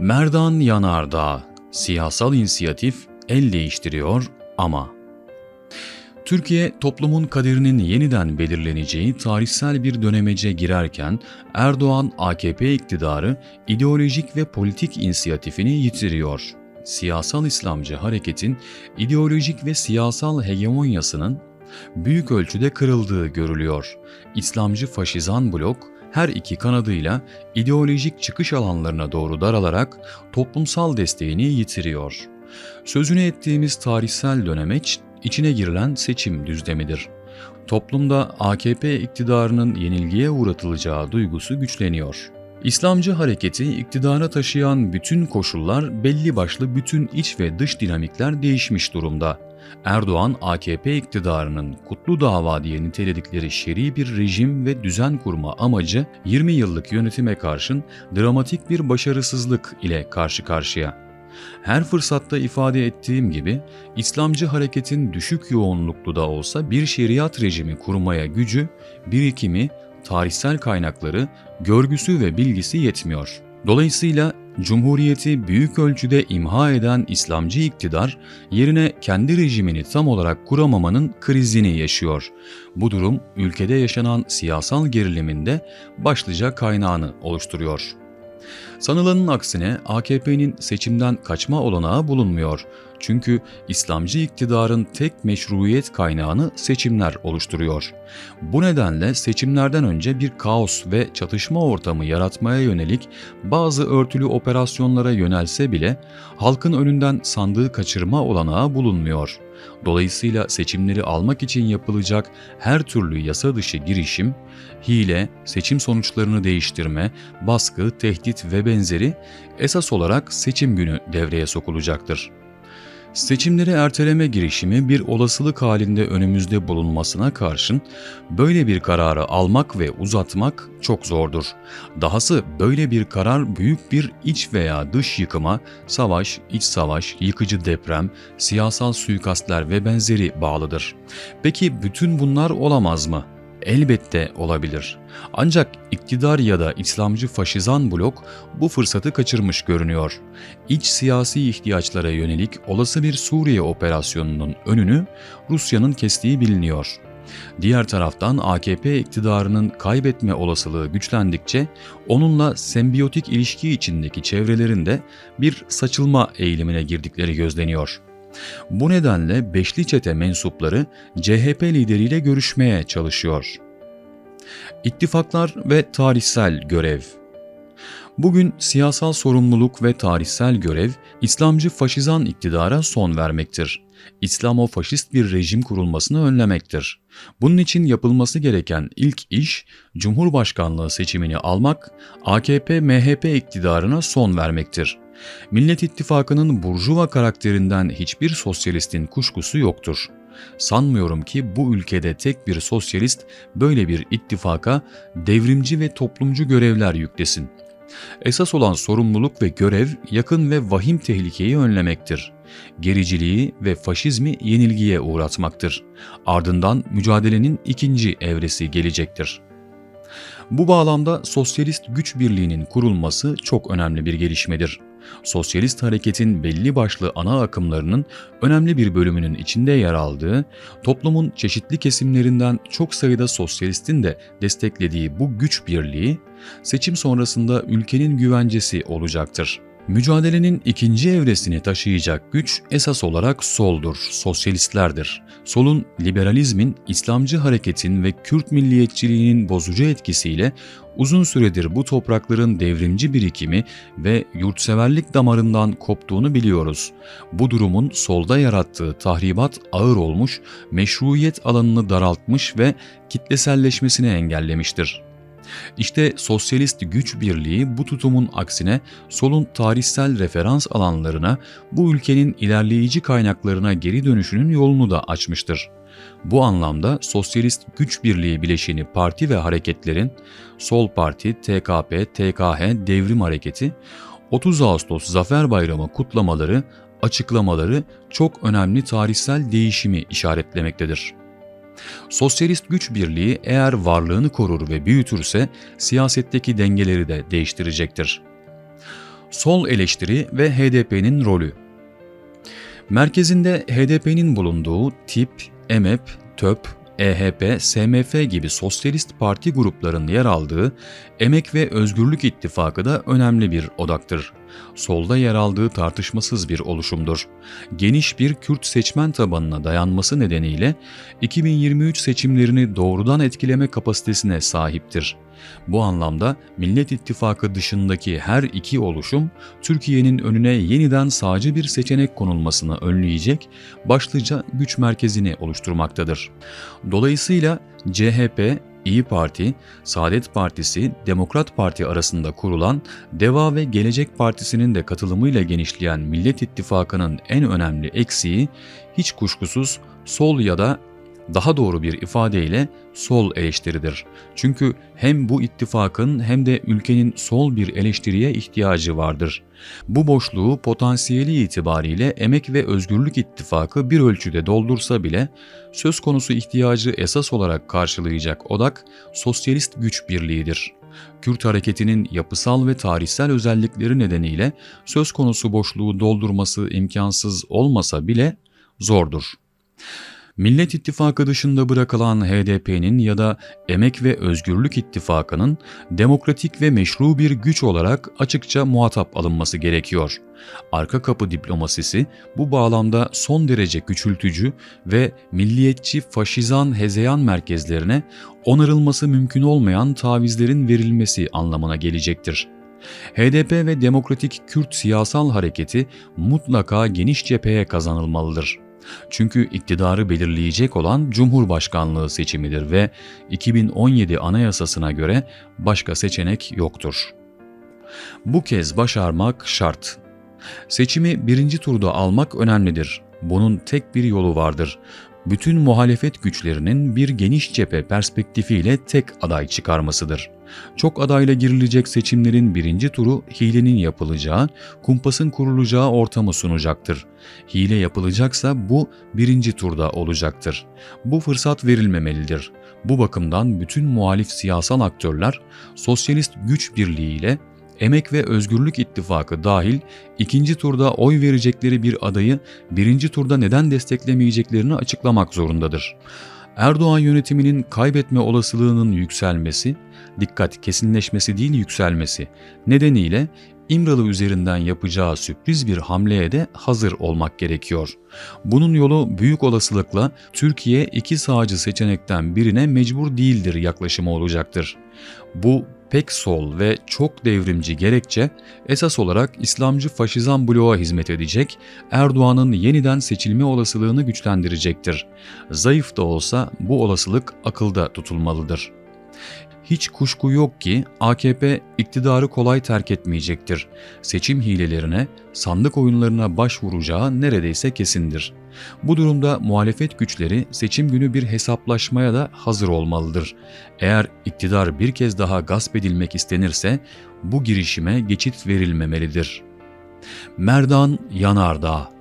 Merdan Yanardağ, siyasal inisiyatif el değiştiriyor ama... Türkiye toplumun kaderinin yeniden belirleneceği tarihsel bir dönemece girerken Erdoğan AKP iktidarı ideolojik ve politik inisiyatifini yitiriyor. Siyasal İslamcı hareketin ideolojik ve siyasal hegemonyasının büyük ölçüde kırıldığı görülüyor. İslamcı faşizan blok her iki kanadıyla ideolojik çıkış alanlarına doğru daralarak toplumsal desteğini yitiriyor. Sözünü ettiğimiz tarihsel dönemeç içine girilen seçim düzlemidir. Toplumda AKP iktidarının yenilgiye uğratılacağı duygusu güçleniyor. İslamcı hareketi iktidara taşıyan bütün koşullar belli başlı bütün iç ve dış dinamikler değişmiş durumda. Erdoğan AKP iktidarının kutlu dava diye niteledikleri şer'i bir rejim ve düzen kurma amacı 20 yıllık yönetime karşın dramatik bir başarısızlık ile karşı karşıya. Her fırsatta ifade ettiğim gibi İslamcı hareketin düşük yoğunluklu da olsa bir şeriat rejimi kurmaya gücü, birikimi, tarihsel kaynakları, görgüsü ve bilgisi yetmiyor. Dolayısıyla Cumhuriyeti büyük ölçüde imha eden İslamcı iktidar yerine kendi rejimini tam olarak kuramamanın krizini yaşıyor. Bu durum ülkede yaşanan siyasal geriliminde başlıca kaynağını oluşturuyor. Sanılanın aksine AKP'nin seçimden kaçma olanağı bulunmuyor. Çünkü İslamcı iktidarın tek meşruiyet kaynağını seçimler oluşturuyor. Bu nedenle seçimlerden önce bir kaos ve çatışma ortamı yaratmaya yönelik bazı örtülü operasyonlara yönelse bile halkın önünden sandığı kaçırma olanağı bulunmuyor. Dolayısıyla seçimleri almak için yapılacak her türlü yasa dışı girişim, hile, seçim sonuçlarını değiştirme, baskı, tehdit ve benzeri esas olarak seçim günü devreye sokulacaktır. Seçimleri erteleme girişimi bir olasılık halinde önümüzde bulunmasına karşın böyle bir kararı almak ve uzatmak çok zordur. Dahası böyle bir karar büyük bir iç veya dış yıkıma, savaş, iç savaş, yıkıcı deprem, siyasal suikastler ve benzeri bağlıdır. Peki bütün bunlar olamaz mı? Elbette olabilir. Ancak iktidar ya da İslamcı faşizan blok bu fırsatı kaçırmış görünüyor. İç siyasi ihtiyaçlara yönelik olası bir Suriye operasyonunun önünü Rusya'nın kestiği biliniyor. Diğer taraftan AKP iktidarının kaybetme olasılığı güçlendikçe onunla sembiyotik ilişki içindeki çevrelerin de bir saçılma eğilimine girdikleri gözleniyor. Bu nedenle Beşli Çete mensupları CHP lideriyle görüşmeye çalışıyor. İttifaklar ve tarihsel görev Bugün siyasal sorumluluk ve tarihsel görev İslamcı faşizan iktidara son vermektir. İslamo-faşist bir rejim kurulmasını önlemektir. Bunun için yapılması gereken ilk iş Cumhurbaşkanlığı seçimini almak, AKP-MHP iktidarına son vermektir. Millet İttifakı'nın burjuva karakterinden hiçbir sosyalistin kuşkusu yoktur. Sanmıyorum ki bu ülkede tek bir sosyalist böyle bir ittifaka devrimci ve toplumcu görevler yüklesin. Esas olan sorumluluk ve görev yakın ve vahim tehlikeyi önlemektir. Gericiliği ve faşizmi yenilgiye uğratmaktır. Ardından mücadelenin ikinci evresi gelecektir. Bu bağlamda sosyalist güç birliğinin kurulması çok önemli bir gelişmedir. Sosyalist hareketin belli başlı ana akımlarının önemli bir bölümünün içinde yer aldığı, toplumun çeşitli kesimlerinden çok sayıda sosyalistin de desteklediği bu güç birliği, seçim sonrasında ülkenin güvencesi olacaktır. Mücadelenin ikinci evresini taşıyacak güç esas olarak soldur, sosyalistlerdir. Solun liberalizmin, İslamcı hareketin ve Kürt milliyetçiliğinin bozucu etkisiyle uzun süredir bu toprakların devrimci birikimi ve yurtseverlik damarından koptuğunu biliyoruz. Bu durumun solda yarattığı tahribat ağır olmuş, meşruiyet alanını daraltmış ve kitleselleşmesini engellemiştir. İşte sosyalist güç birliği bu tutumun aksine solun tarihsel referans alanlarına, bu ülkenin ilerleyici kaynaklarına geri dönüşünün yolunu da açmıştır. Bu anlamda sosyalist güç birliği bileşeni parti ve hareketlerin Sol Parti, TKP, TKH, Devrim Hareketi 30 Ağustos Zafer Bayramı kutlamaları, açıklamaları çok önemli tarihsel değişimi işaretlemektedir. Sosyalist güç birliği eğer varlığını korur ve büyütürse siyasetteki dengeleri de değiştirecektir. Sol eleştiri ve HDP'nin rolü Merkezinde HDP'nin bulunduğu TİP, EMEP, TÖP, EHP, SMF gibi sosyalist parti gruplarının yer aldığı Emek ve Özgürlük İttifakı da önemli bir odaktır. Solda yer aldığı tartışmasız bir oluşumdur. Geniş bir Kürt seçmen tabanına dayanması nedeniyle 2023 seçimlerini doğrudan etkileme kapasitesine sahiptir. Bu anlamda Millet İttifakı dışındaki her iki oluşum Türkiye'nin önüne yeniden sağcı bir seçenek konulmasını önleyecek başlıca güç merkezini oluşturmaktadır. Dolayısıyla CHP, İyi Parti, Saadet Partisi, Demokrat Parti arasında kurulan Deva ve Gelecek Partisi'nin de katılımıyla genişleyen Millet İttifakı'nın en önemli eksiği hiç kuşkusuz sol ya da daha doğru bir ifadeyle sol eleştiridir. Çünkü hem bu ittifakın hem de ülkenin sol bir eleştiriye ihtiyacı vardır. Bu boşluğu potansiyeli itibariyle Emek ve Özgürlük İttifakı bir ölçüde doldursa bile söz konusu ihtiyacı esas olarak karşılayacak odak sosyalist güç birliğidir. Kürt hareketinin yapısal ve tarihsel özellikleri nedeniyle söz konusu boşluğu doldurması imkansız olmasa bile zordur. Millet İttifakı dışında bırakılan HDP'nin ya da Emek ve Özgürlük İttifakı'nın demokratik ve meşru bir güç olarak açıkça muhatap alınması gerekiyor. Arka kapı diplomasisi bu bağlamda son derece küçültücü ve milliyetçi faşizan hezeyan merkezlerine onarılması mümkün olmayan tavizlerin verilmesi anlamına gelecektir. HDP ve Demokratik Kürt siyasal hareketi mutlaka geniş cepheye kazanılmalıdır. Çünkü iktidarı belirleyecek olan Cumhurbaşkanlığı seçimidir ve 2017 Anayasasına göre başka seçenek yoktur. Bu kez başarmak şart. Seçimi birinci turda almak önemlidir. Bunun tek bir yolu vardır bütün muhalefet güçlerinin bir geniş cephe perspektifiyle tek aday çıkarmasıdır. Çok adayla girilecek seçimlerin birinci turu hilenin yapılacağı, kumpasın kurulacağı ortamı sunacaktır. Hile yapılacaksa bu birinci turda olacaktır. Bu fırsat verilmemelidir. Bu bakımdan bütün muhalif siyasal aktörler sosyalist güç birliğiyle Emek ve Özgürlük İttifakı dahil ikinci turda oy verecekleri bir adayı birinci turda neden desteklemeyeceklerini açıklamak zorundadır. Erdoğan yönetiminin kaybetme olasılığının yükselmesi, dikkat kesinleşmesi değil yükselmesi nedeniyle İmralı üzerinden yapacağı sürpriz bir hamleye de hazır olmak gerekiyor. Bunun yolu büyük olasılıkla Türkiye iki sağcı seçenekten birine mecbur değildir yaklaşımı olacaktır. Bu pek sol ve çok devrimci gerekçe esas olarak İslamcı faşizan bloğa hizmet edecek, Erdoğan'ın yeniden seçilme olasılığını güçlendirecektir. Zayıf da olsa bu olasılık akılda tutulmalıdır. Hiç kuşku yok ki AKP iktidarı kolay terk etmeyecektir. Seçim hilelerine, sandık oyunlarına başvuracağı neredeyse kesindir. Bu durumda muhalefet güçleri seçim günü bir hesaplaşmaya da hazır olmalıdır. Eğer iktidar bir kez daha gasp edilmek istenirse bu girişime geçit verilmemelidir. Merdan Yanardağ